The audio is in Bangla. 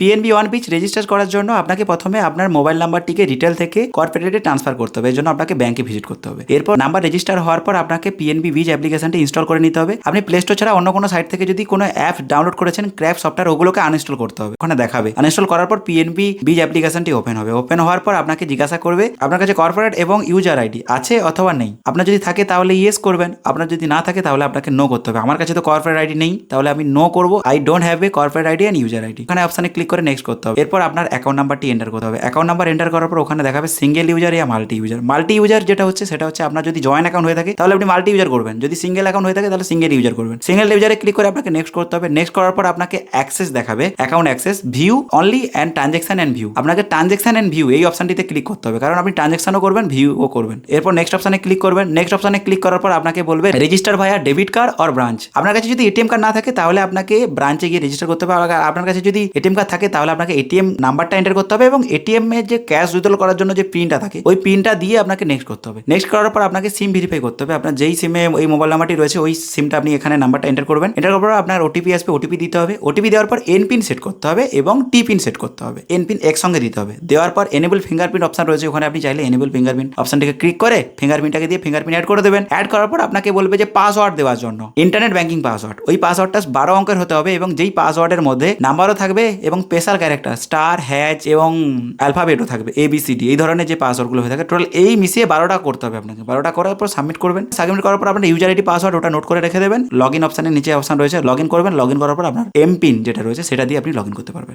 পিএনবি ওয়ান বিচ রেজিস্টার করার জন্য আপনাকে প্রথমে আপনার মোবাইল নাম্বারটিকে রিটেল থেকে কর্পোরেটে ট্রান্সফার করতে হবে এর জন্য আপনাকে ব্যাংকে ভিজিট করতে হবে। এরপর নাম্বার রেজিস্টার হওয়ার পর আপনাকে পিএনবি বিজ অ্যাপ্লিকেশনটি ইনস্টল করে নিতে হবে। আপনি প্লে স্টোর ছাড়া অন্য কোনো সাইট থেকে যদি কোনো অ্যাপ ডাউনলোড করেছেন ক্র্যাপ সফটওয়্যার ওগুলোকে আনইনস্টল করতে হবে। ওখানে দেখাবে। আনইনস্টল করার পর পিএনবি বিজ অ্যাপ্লিকেশনটি ওপেন হবে। ওপেন হওয়ার পর আপনাকে জিজ্ঞাসা করবে, আপনার কাছে কর্পোরেট এবং ইউজার আইডি আছে অথবা নেই? আপনার যদি থাকে তাহলে ইয়েস করবেন, আপনার যদি না থাকে তাহলে আপনাকে নো করতে হবে। আমার কাছে তো কর্পোরেট আইডি নেই, তাহলে আমি নো করব। I don't have a corporate ID and user ID ওখানে অপশানে ক্লিক করে নেক্সট করতে হবে। এরপর আপনার অ্যাকাউন্ট নাম্বারটি এন্টার করতে হবে। অ্যাকাউন্ট নাম্বার এন্টার করার পর ওখানে দেখাবে সিঙ্গেল ইউজার ইয়া মাল্টি ইউজার মাল্টি ইউজার যেটা হচ্ছে, সেটা হচ্ছে আপনার যদি জয়েন্ট অ্যাকাউন্ট হয়ে থাকে, তাহলে আপনি মাল্টি ইউজার করবেন। যদি সিঙ্গেল অ্যাকাউন্ট হয়ে থাকে, তাহলে সিঙ্গেল ইউজার করবেন। সিঙ্গেল ইউজারে ক্লিক করে আপনাকে নেক্সট করতে হবে। নেক্সট করার পর আপনাকে অ্যাক্সেস দেখাবে। Account access view only and transaction and view আপনাকে ট্রানজেকশন অ্যান্ড ভিউ এই অপশনটিতে ক্লিক করতে হবে। কারণ আপনি ট্রানজেকশনও করবেন ভিউও করবেন। এরপর নেক্সট অপশনে ক্লিক করবেন। নেক্সট অপশনে ক্লিক করার পর আপনাকে বলবে register via debit card or branch আপনার কাছে যদি এটিএম কার্ড না থাকে, তাহলে আপনাকে ব্রাঞ্চে গিয়ে রেজিস্টার করতে হবে। আপনার কাছে যদি এটিএম কার্ড থাকে, তাহলে আপনাকে এটিএম নাম্বারটা এন্টার করতে হবে এবং এটিএম এর যে ক্যাশ উইথড্রল করার জন্য যে পিনটা থাকে, ওই পিনটা দিয়ে আপনাকে নেক্সট করতে হবে। নেক্সট করার পর আপনাকে সিম ভেরিফাই করতে হবে। আপনার যেই সিমে ওই মোবাইল নাম্বারটি রয়েছে, ওই সিমটা আপনি এখানে নাম্বারটা এন্টার করবেন। এন্টার করার পর আপনার ওটিপি আসবে ওটিপি দিতে হবে। ওটিপি দেওয়ার পর এন পিন সেট করতে হবে এবং টি পিন সেট করতে হবে। এন পিন একসঙ্গে দিতে হবে। দেওয়ার পর এনেবল ফিঙ্গারপ্রিন্ট অপশন রয়েছে, ওখানে আপনি চাইলে এনেবল ফিঙ্গারপ্রিন্ট অপশনটিকে ক্লিক করে ফিঙ্গারপ্রিন্টটাকে দিয়ে ফিঙ্গারপ্রিন্ট অ্যাড করে দেবেন। অ্যাড করার পর আপনাকে বলবে যে পাসওয়ার্ড দেওয়ার জন্য। ইন্টারনেট ব্যাঙ্কিং পাসওয়ার্ড ওই পাসওয়ার্ডটা বারো অঙ্কের হতে হবে এবং যেই পাসওয়ার্ডের মধ্যে নাম্বারও থাকবে এবং স্পেশাল ক্যারেক্টার স্টার হ্যাচ এবং অ্যালফাবেটও থাকবে এ বি সি ডি এই ধরনের যে পাসওয়ার্ডগুলো হয়ে থাকে টোটাল এই মিশিয়ে বারোটা করতে হবে আপনাকে। বারোটা করার পর সাবমিট করবেন। সাবমিট করার পর আপনার ইউজার আইডি পাসওয়ার্ড ওটা নোট করে রেখে দেবেন। লগ ইন অপশানের নিচে অপশান রয়েছে লগ ইন করবেন লগ ইন করার পর আপনার এমপিন যেটা রয়েছে, সেটা দিয়ে আপনি লগ ইন করতে পারবেন।